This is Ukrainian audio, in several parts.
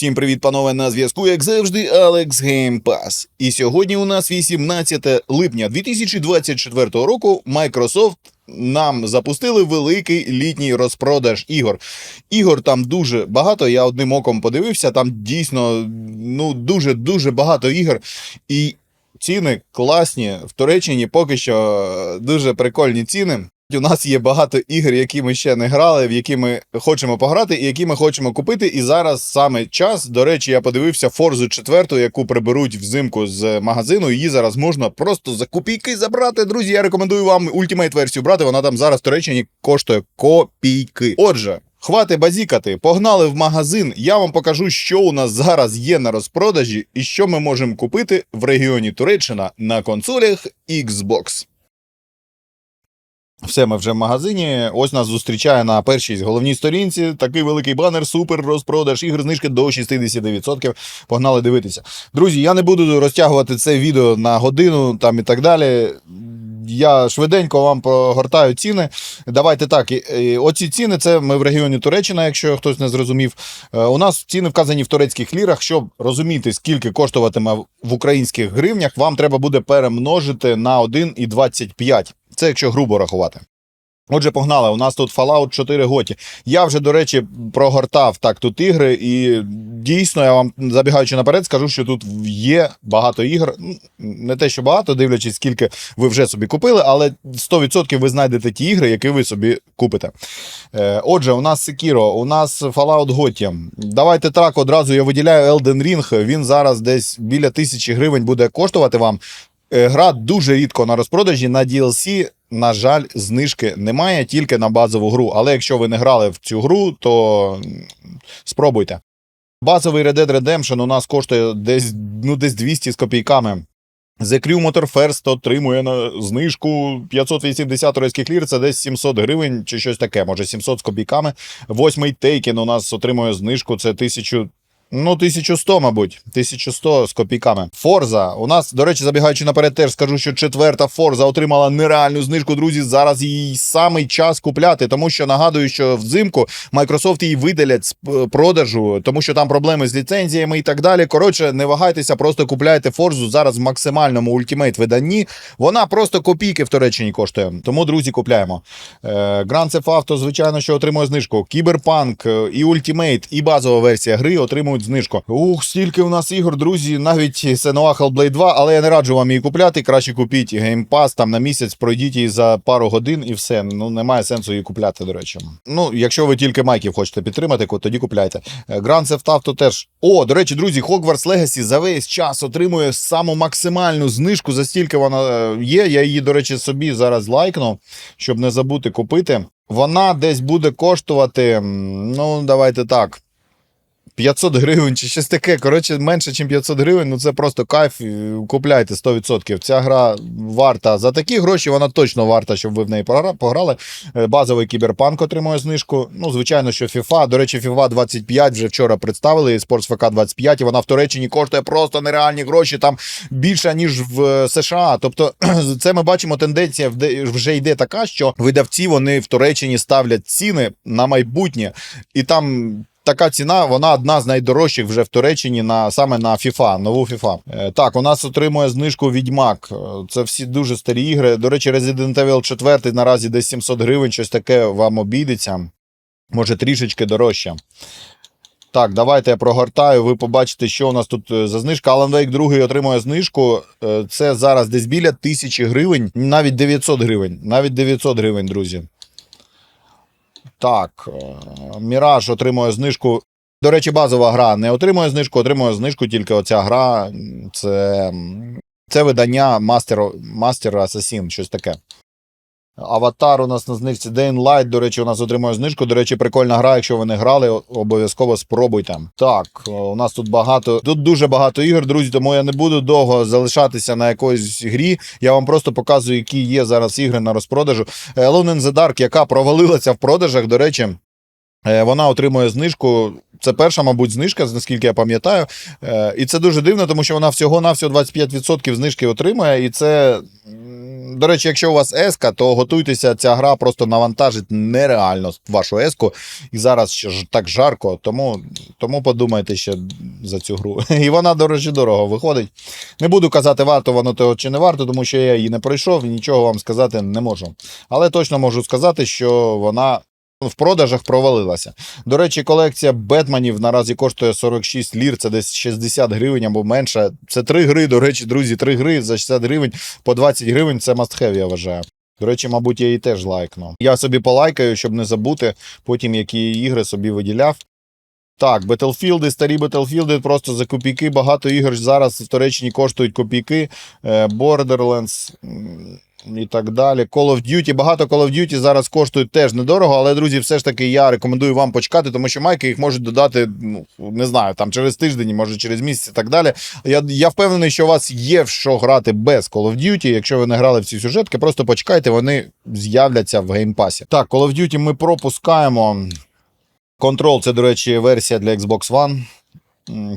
Всім привіт, панове, на зв'язку, як завжди, Алекс Геймпас. І сьогодні у нас 18 липня 2024 року. Microsoft нам запустили великий літній розпродаж ігор. Ігор там дуже багато. Я одним оком подивився. Там дійсно ну дуже дуже багато ігор. І ціни класні. В Туреччині поки що е, дуже прикольні ціни. У нас є багато ігор, які ми ще не грали, в які ми хочемо пограти, і які ми хочемо купити. І зараз саме час. До речі, я подивився Форзу 4, яку приберуть взимку з магазину. Її зараз можна просто за копійки забрати. Друзі, я рекомендую вам ультимейт версію брати. Вона там зараз в Туреччині коштує копійки. Отже. Хвати базікати, погнали в магазин. Я вам покажу, що у нас зараз є на розпродажі і що ми можемо купити в регіоні Туреччина на консолях Xbox. Все, ми вже в магазині. Ось нас зустрічає на першій головній сторінці такий великий банер, супер розпродаж ігр, знижки до 69%. Погнали дивитися. Друзі, я не буду розтягувати це відео на годину там і так далі. Я швиденько вам прогортаю ціни. Давайте так. Оці ціни це ми в регіоні Туреччина, якщо хтось не зрозумів. Е, У нас ціни вказані в турецьких лірах. Щоб розуміти, скільки коштуватиме в українських гривнях, вам треба буде перемножити на 1,25. Це якщо грубо рахувати. Отже, погнали. У нас тут Fallout 4 готі. Я вже, до речі, прогортав так тут ігри, і дійсно, я вам забігаючи наперед, скажу, що тут є багато ігр. Ну, Не те, що багато, дивлячись, скільки ви вже собі купили, але 100% ви знайдете ті ігри, які ви собі купите. Е, Отже, у нас Sekiro, у нас Fallout Goті. Давайте так, одразу я виділяю Elden Ring. Він зараз десь біля тисячі гривень буде коштувати вам. Е, Гра дуже рідко на розпродажі. На DLC, на жаль, знижки немає, тільки на базову гру. Але якщо ви не грали в цю гру, то спробуйте. Базовий Red Dead Redemption у нас коштує десь, ну, десь 200 з копійками. The Crew Motor First отримує на знижку 580 турецьких лір, це десь 700 гривень чи щось таке, може 700 з копійками. Восьмий Taken у нас отримує знижку, це 1000 Ну, 1100, мабуть, 1100 з копійками. Форза. У нас, до речі, забігаючи наперед, теж скажу, що четверта Форза отримала нереальну знижку. Друзі, зараз її самий час купляти, тому що нагадую, що взимку Microsoft її видалять з продажу, тому що там проблеми з ліцензіями і так далі. Коротше, не вагайтеся, просто купляйте Форзу зараз в максимальному ультимейт виданні. Вона просто копійки в Туреччині коштує. Тому, друзі, купляємо. Е, Grand Theft Auto, звичайно, що отримує знижку. Кіберпанк е, і Ultimate, і базова версія гри отримують знижку. Ух, стільки у нас ігор, друзі, навіть Senua Hellblade 2, але я не раджу вам її купляти. Краще купіть Game Pass там на місяць, пройдіть її за пару годин і все. Ну немає сенсу її купляти, до речі. Ну, якщо ви тільки майків хочете підтримати, тоді купляйте. Е, Grand Theft Auto теж. О, до речі, друзі, Hogwarts Legacy за весь час отримує саму максимальну знижку, за стільки вона е, є. Я її, до речі, собі зараз лайкну, щоб не забути купити. Вона десь буде коштувати, ну, давайте так. 500 гривень чи щось таке. Коротше, менше, ніж 500 гривень, ну це просто кайф. Купляйте 100%. Ця гра варта за такі гроші, вона точно варта, щоб ви в неї пограли. Е, Базовий кіберпанк отримує знижку. Ну, звичайно, що FIFA. До речі, FIFA 25 вже вчора представили. Sports FK 25, і вона в Туреччині коштує просто нереальні гроші, там більше, ніж в е, США. Тобто, це ми бачимо, тенденція вже йде така, що видавці вони в Туреччині ставлять ціни на майбутнє, і там. Така ціна, вона одна з найдорожчих вже в Туреччині на саме на FIFA, нову FIFA. Е, так, у нас отримує знижку Відьмак. Е, Це всі дуже старі ігри. До речі, Resident Evil 4 наразі десь 700 гривень, щось таке вам обійдеться. Може, трішечки дорожче. Так, давайте я прогортаю. Ви побачите, що у нас тут е, за знижка. Alan Wake 2 отримує знижку. Це зараз десь біля 1000 гривень, навіть 900 гривень. Навіть 900 гривень, друзі. Так, е, Міраж отримує знижку. До речі, базова гра не отримує знижку, отримує знижку тільки оця гра. Це, це видання Master, Master Assassin, щось таке. Аватар у нас на знижці Light, до речі, у нас отримує знижку. До речі, прикольна гра. Якщо ви не грали, обов'язково спробуйте. Так, у нас тут багато. Тут дуже багато ігор, друзі, тому я не буду довго залишатися на якоїсь грі. Я вам просто показую, які є зараз ігри на розпродажу. Е, Alone in the Dark, яка провалилася в продажах, до речі. е, Вона отримує знижку. Це перша, мабуть, знижка, наскільки я пам'ятаю. Е, І це дуже дивно, тому що вона всього-навсього 25% знижки отримує, і це До речі, якщо у вас еска, то готуйтеся, ця гра просто навантажить нереально вашу еску. І зараз ще так жарко, тому, тому подумайте ще за цю гру. І вона, до речі, дорого виходить. Не буду казати, варто воно того чи не варто, тому що я її не пройшов нічого вам сказати не можу. Але точно можу сказати, що вона. В продажах провалилася. До речі, колекція Бетменів наразі коштує 46 лір, це десь 60 гривень або менше. Це три гри, до речі, друзі, три гри за 60 гривень по 20 гривень це have, я вважаю. До речі, мабуть, я її теж лайкну. Я собі полайкаю, щоб не забути потім, які ігри собі виділяв. Так, Battlefield, старі Battlefield, просто за копійки. Багато ігор зараз в Туреччині коштують копійки. Е, Borderlands і так далі. Call of Duty. Багато Call of Duty зараз коштують теж недорого, але, друзі, все ж таки я рекомендую вам почекати, тому що майки їх можуть додати, ну, не знаю, там через тиждень, може через місяць і так далі. Я, я впевнений, що у вас є в що грати без Call of Duty. Якщо ви не грали в ці сюжетки, просто почекайте, вони з'являться в геймпасі. Так, Call of Duty ми пропускаємо. Control це, до речі, версія для Xbox One.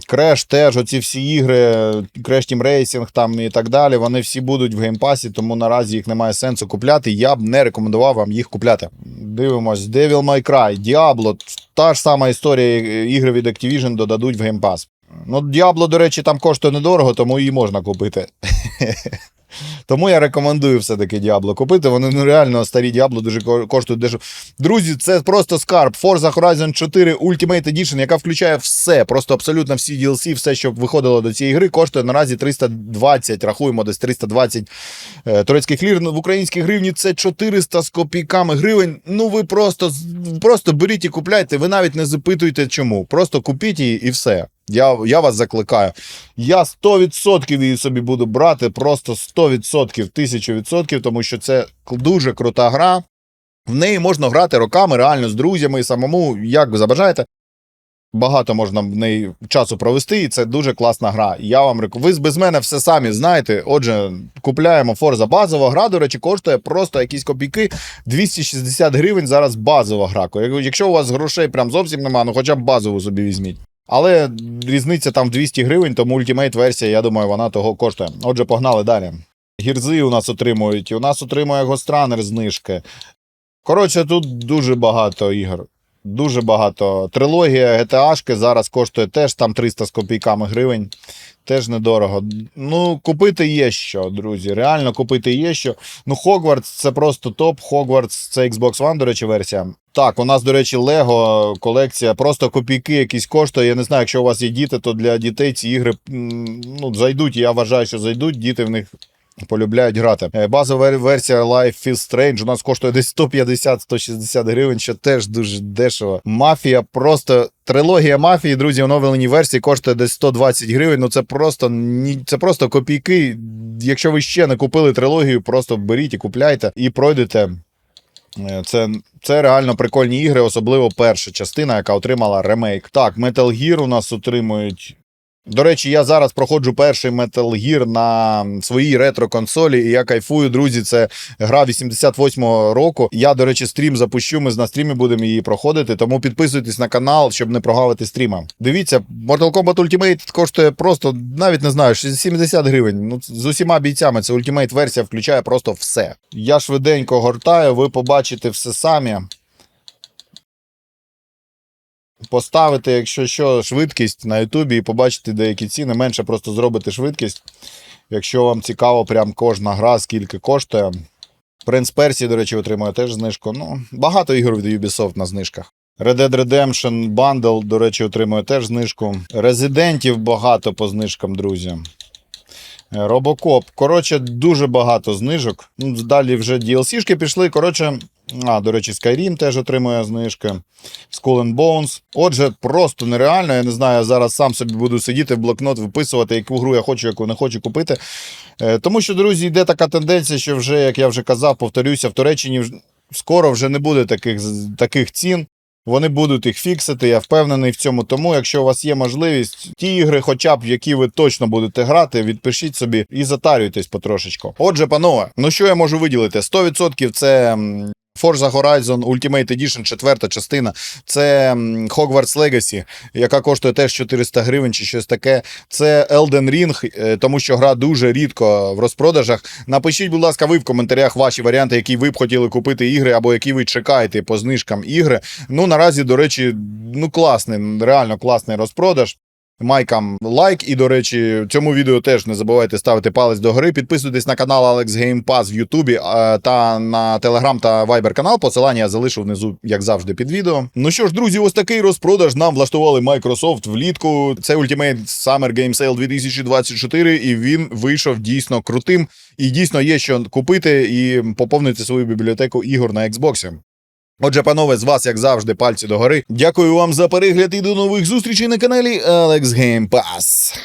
Crash теж, оці всі ігри, Crash Team Racing там і так далі, вони всі будуть в геймпасі, тому наразі їх немає сенсу купляти. Я б не рекомендував вам їх купляти. Дивимось, Devil May Cry, Diablo, та ж сама історія, е, ігри від Activision додадуть в геймпас. Ну, Diablo, до речі, там коштує недорого, тому її можна купити. Тому я рекомендую все-таки Diablo купити. Вони ну, реально старі Diablo дуже коштують дешево. Друзі, це просто скарб. Forza Horizon 4 Ultimate Edition, яка включає все, просто абсолютно всі DLC, все, що виходило до цієї гри, коштує наразі 320, рахуємо десь 320 е, турецьких лір. Ну, В українській гривні це 400 з копійками гривень. Ну ви просто, просто беріть і купляйте, ви навіть не запитуйте чому. Просто купіть її і все. Я, я вас закликаю. Я 100% її собі буду брати, просто 100%, 1000%, тому що це дуже крута гра. В неї можна грати роками, реально з друзями, і самому, як ви забажаєте. Багато можна в неї часу провести, і це дуже класна гра. Я вам рекомендую. Ви без мене все самі знаєте. Отже, купляємо Forza базова гра, до речі, коштує просто якісь копійки. 260 гривень зараз базова гра. Якщо у вас грошей прям зовсім немає, ну хоча б базову собі візьміть. Але різниця там в 200 гривень, тому ультимейт версія, я думаю, вона того коштує. Отже, погнали далі. Гірзи у нас отримують, у нас отримує Гостранер знижки. Коротше, тут дуже багато ігор. Дуже багато. Трилогія GTA зараз коштує теж там 300 з копійками гривень. Теж недорого. Ну, купити є що, друзі. Реально купити є що. Ну, Hogwarts це просто топ. Hogwarts це Xbox One, до речі, версія. Так, у нас, до речі, Lego колекція, просто копійки якісь коштує. Я не знаю, якщо у вас є діти, то для дітей ці ігри ну, зайдуть. Я вважаю, що зайдуть. Діти в них полюбляють грати. Е, Базова версія Life is Strange у нас коштує десь 150-160 гривень, що теж дуже дешево. Мафія просто. Трилогія мафії, друзі, в оновленій версії коштує десь 120 гривень. Ну це просто це просто копійки. Якщо ви ще не купили трилогію, просто беріть і купляйте і пройдете. Е, Це, це реально прикольні ігри, особливо перша частина, яка отримала ремейк. Так, Metal Gear у нас отримують. До речі, я зараз проходжу перший Metal Gear на своїй ретро-консолі, і я кайфую, друзі. Це гра 88-го року. Я, до речі, стрім запущу. Ми на стрімі будемо її проходити. Тому підписуйтесь на канал, щоб не прогавити стріма. Дивіться, Mortal Kombat Ultimate коштує просто навіть не знаю, 70 гривень. Ну з усіма бійцями. Це Ultimate версія включає просто все. Я швиденько гортаю, ви побачите все самі. Поставити, якщо що, швидкість на Ютубі і побачити деякі ціни. Менше просто зробити швидкість. Якщо вам цікаво, прям кожна гра, скільки коштує. Принц Персії, до речі, отримує теж знижку. Ну, багато ігор від Ubisoft на знижках. Red Dead Redemption Bundle, до речі, отримує теж знижку. Резидентів багато по знижкам, друзі. Робокоп. Коротше, дуже багато знижок. Ну, далі вже DLC-шки пішли. Коротше, а, до речі, Skyrim теж отримує знижки. Skull and Bones. Отже, просто нереально. Я не знаю, я зараз сам собі буду сидіти в блокнот, виписувати, яку гру я хочу, яку не хочу купити. Е, Тому що, друзі, йде така тенденція, що вже, як я вже казав, повторюся, в Туреччині скоро вже не буде таких, таких цін. Вони будуть їх фіксити, я впевнений в цьому. Тому, якщо у вас є можливість, ті ігри, хоча б в які ви точно будете грати, відпишіть собі і затарюйтесь потрошечку. Отже, панове, ну що я можу виділити? 100% це Forza Horizon Ultimate Edition, четверта частина. Це Hogwarts Legacy, яка коштує теж 400 гривень чи щось таке. Це Elden Ring, е, тому що гра дуже рідко в розпродажах. Напишіть, будь ласка, ви в коментарях ваші варіанти, які ви б хотіли купити ігри, або які ви чекаєте по знижкам ігри. Ну, наразі, до речі, ну класний, реально класний розпродаж. Майкам лайк. І, до речі, цьому відео теж не забувайте ставити палець до гори. Підписуйтесь на канал Alex Game Pass в Ютубі та на Telegram та Viber канал. Посилання я залишу внизу, як завжди, під відео. Ну що ж, друзі, ось такий розпродаж нам влаштували Microsoft влітку. Це Ultimate Summer Game Sale 2024, і він вийшов дійсно крутим. І дійсно є що купити і поповнити свою бібліотеку ігор на Xbox. Отже, панове, з вас, як завжди, пальці догори. Дякую вам за перегляд і до нових зустрічей на каналі Alex Game Pass.